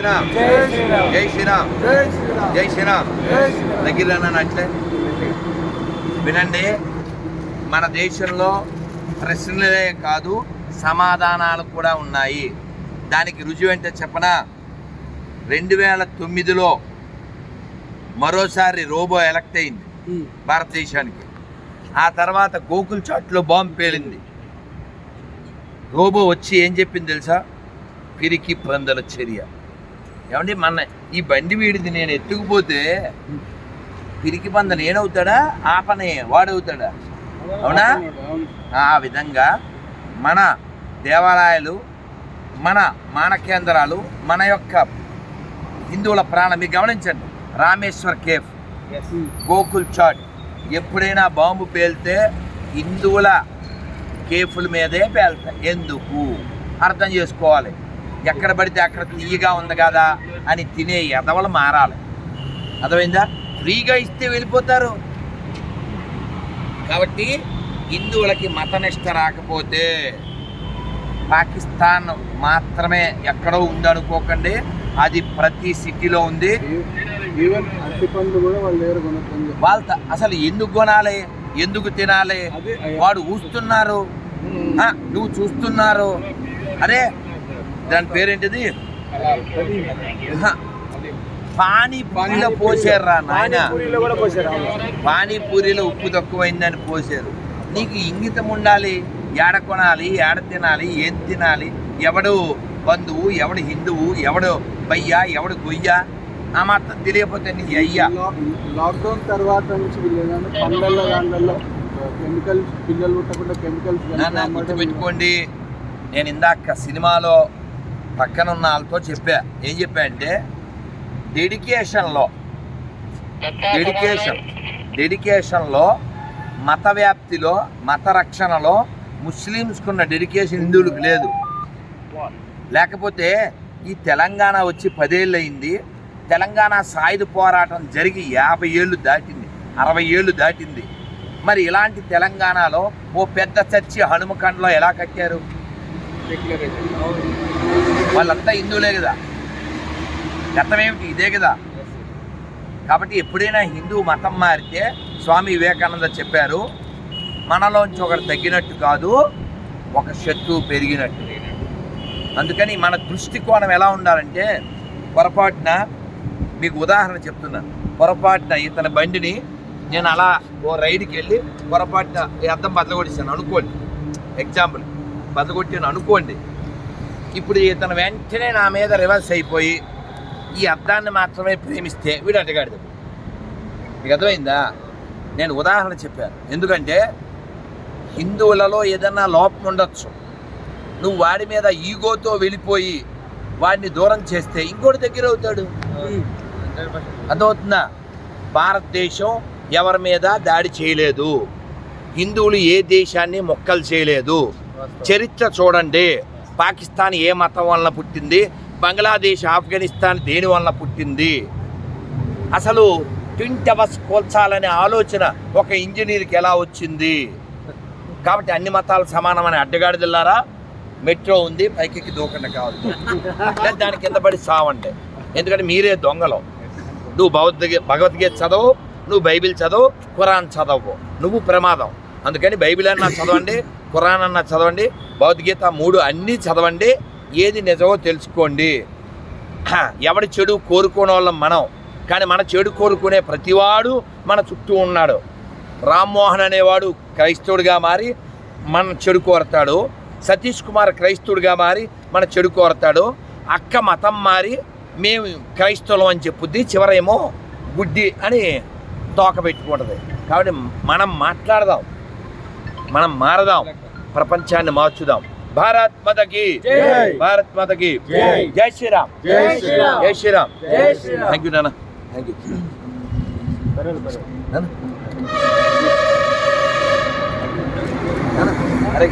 శ్రీరామ్ జై శ్రీరామ్ జై శ్రీరామ్ జై శ్రీరామ్ జై శ్రీరామ్ జై శ్రీరామ్ దగ్గర అట్లే. వినండి మన దేశంలో ప్రశ్నలే కాదు సమాధానాలు కూడా ఉన్నాయి. దానికి రుజువు ఏంటో చెప్పనా? రెండు వేల తొమ్మిదిలో మరోసారి రోబో ఎలక్ట్ అయింది భారతదేశానికి. ఆ తర్వాత గోకుల్ చాట్లో బాంబు పేలింది. రోబో వచ్చి ఏం చెప్పింది తెలుసా? పిరికి పందల చర్య. ఏమండి మన ఈ బండి వీడిది నేను ఎత్తుకుపోతే పిరికి పంద నేనవుతాడా? ఆ పని వాడవుతాడా? అవునా? ఆ విధంగా మన దేవాలయాలు మన మాన కేంద్రాలు మన యొక్క హిందువుల ప్రాణం మీరు గమనించండి. రామేశ్వర్ కేఫ్ గోకుల్ చాట్. ఎప్పుడైనా బాంబు పేలితే హిందువుల కేఫుల మీదే పేలుతాయి ఎందుకు? అర్థం చేసుకోవాలి. ఎక్కడ పడితే అక్కడ తీయగా ఉంది కదా అని తినే ఎదవలు మారాలి. అర్థమైందా? ఫ్రీగా ఇస్తే వెళ్ళిపోతారు. కాబట్టి హిందువులకి మతనిష్ట రాకపోతే పాకిస్తాన్ మాత్రమే ఎక్కడో ఉందనుకోకండి అది ప్రతి సిటీలో ఉంది. వాళ్ళు అసలు ఎందుకు కొనాలి? ఎందుకు తినాలి? వాడు ఊస్తున్నారు. నువ్వు చూస్తున్నారు. అరే దాని పేరేంటిది. పానీపూరిలో పోసారా నాయన. పానీపూరిలో ఉప్పు తక్కువైందని పోసారు. నీకు ఇంగితం ఉండాలి ఏడ కొనాలి ఏడ తినాలి ఏం తినాలి ఎవడు బంధువు ఎవడు హిందువు ఎవడు బయ్య ఎవడు గొయ్య ఆ మాత్రం తెలియకపోతే నీ అయ్యా. లాక్డౌన్ తర్వాత నుంచి పండ్లలో దాంట్లో కెమికల్స్ పిల్లలు పుట్టకుండా కెమికల్స్ గుర్తుపెట్టుకోండి. నేను ఇందాక సినిమాలో పక్కన ఉన్న వాళ్ళతో చెప్పా. ఏం చెప్పా అంటే డెడికేషన్లో డెడికేషన్ డెడికేషన్లో మత వ్యాప్తిలో మత రక్షణలో ముస్లిమ్స్కున్న డెడికేషన్ హిందువులకు లేదు. లేకపోతే ఈ తెలంగాణ వచ్చి పదేళ్ళు అయింది తెలంగాణ సాయుధ పోరాటం జరిగి యాభై ఏళ్ళు దాటింది అరవై ఏళ్ళు దాటింది. మరి ఇలాంటి తెలంగాణలో ఓ పెద్ద చర్చి హనుమకండలో ఎలా కట్టారు? వాళ్ళంతా హిందువులే కదా. గతం ఏమిటి? ఇదే కదా. కాబట్టి ఎప్పుడైనా హిందూ మతం మారితే స్వామి వివేకానంద చెప్పారు మనలోంచి ఒకరు తగ్గినట్టు కాదు ఒక శత్రువు పెరిగినట్టు. అందుకని మన దృష్టికోణం ఎలా ఉండాలంటే పొరపాటున మీకు ఉదాహరణ చెప్తున్నాను. పొరపాటున ఇతని బండిని నేను అలా ఓ రైడ్కి వెళ్ళి పొరపాటున ఈ అద్దం బద్దలగొట్టేసాను అనుకోండి. ఎగ్జాంపుల్ బద్దలగొట్టాను అనుకోండి. ఇప్పుడు ఇతను వెంటనే నా మీద రివర్స్ అయిపోయి ఈ అర్థాన్ని మాత్రమే ప్రేమిస్తే వీడు అడ్డగాడిద. మీకు అర్థమైందా? నేను ఉదాహరణ చెప్పాను. ఎందుకంటే హిందువులలో ఏదన్నా లోపం ఉండొచ్చు. నువ్వు వాడి మీద ఈగోతో వెళ్ళిపోయి వాడిని దూరం చేస్తే ఇంకోటి దగ్గర అవుతాడు. అర్థమవుతుందా? భారతదేశం ఎవరి మీద దాడి చేయలేదు. హిందువులు ఏ దేశాన్ని మొక్కలు చేయలేదు. చరిత్ర చూడండి. పాకిస్తాన్ ఏ మతం వలన పుట్టింది? బంగ్లాదేశ్ ఆఫ్ఘనిస్తాన్ దేని వలన పుట్టింది? అసలు ట్విన్ టవర్స్ కోల్చాలనే ఆలోచన ఒక ఇంజనీర్కి ఎలా వచ్చింది? కాబట్టి అన్ని మతాలు సమానమని అడ్డగాడిదిల్లారా మెట్రో ఉంది పైకి దూకండి కావాలి లేదా దాని కింద పడి సావండి ఎందుకంటే మీరే దొంగలు. నువ్వు భగవద్గీత భగవద్గీత చదవు నువ్వు బైబిల్ చదవు ఖురాన్ చదవు. నువ్వు ప్రమాదం. అందుకని బైబిల్ అన్నా చదవండి ఖురాన్ అన్న చదవండి భగవద్గీత మూడు అన్నీ చదవండి ఏది నిజమో తెలుసుకోండి. ఎవడి చెడు కోరుకోని వాళ్ళం మనం కానీ మన చెడు కోరుకునే ప్రతివాడు మన చుట్టూ ఉన్నాడు. రామ్మోహన్ అనేవాడు క్రైస్తవుడిగా మారి మన చెడు కోరతాడు. సతీష్ కుమార్ క్రైస్తవుడిగా మారి మన చెడు కోరతాడు. అక్క మతం మారి మేము క్రైస్తవులం అని చెప్పుద్ది చివరేమో గుడ్డి అని తోక పెట్టుకుంటుంది. కాబట్టి మనం మాట్లాడదాం. మనం మారదాం. ప్రపంచాన్ని మార్చుదాం. భారత్ మతకి. జై. భారత్ మతకి. జై. జై శ్రీరామ్. జై శ్రీరామ్. థ్యాంక్ యూ నాన్న. థ్యాంక్ యూ నాన్న. అరే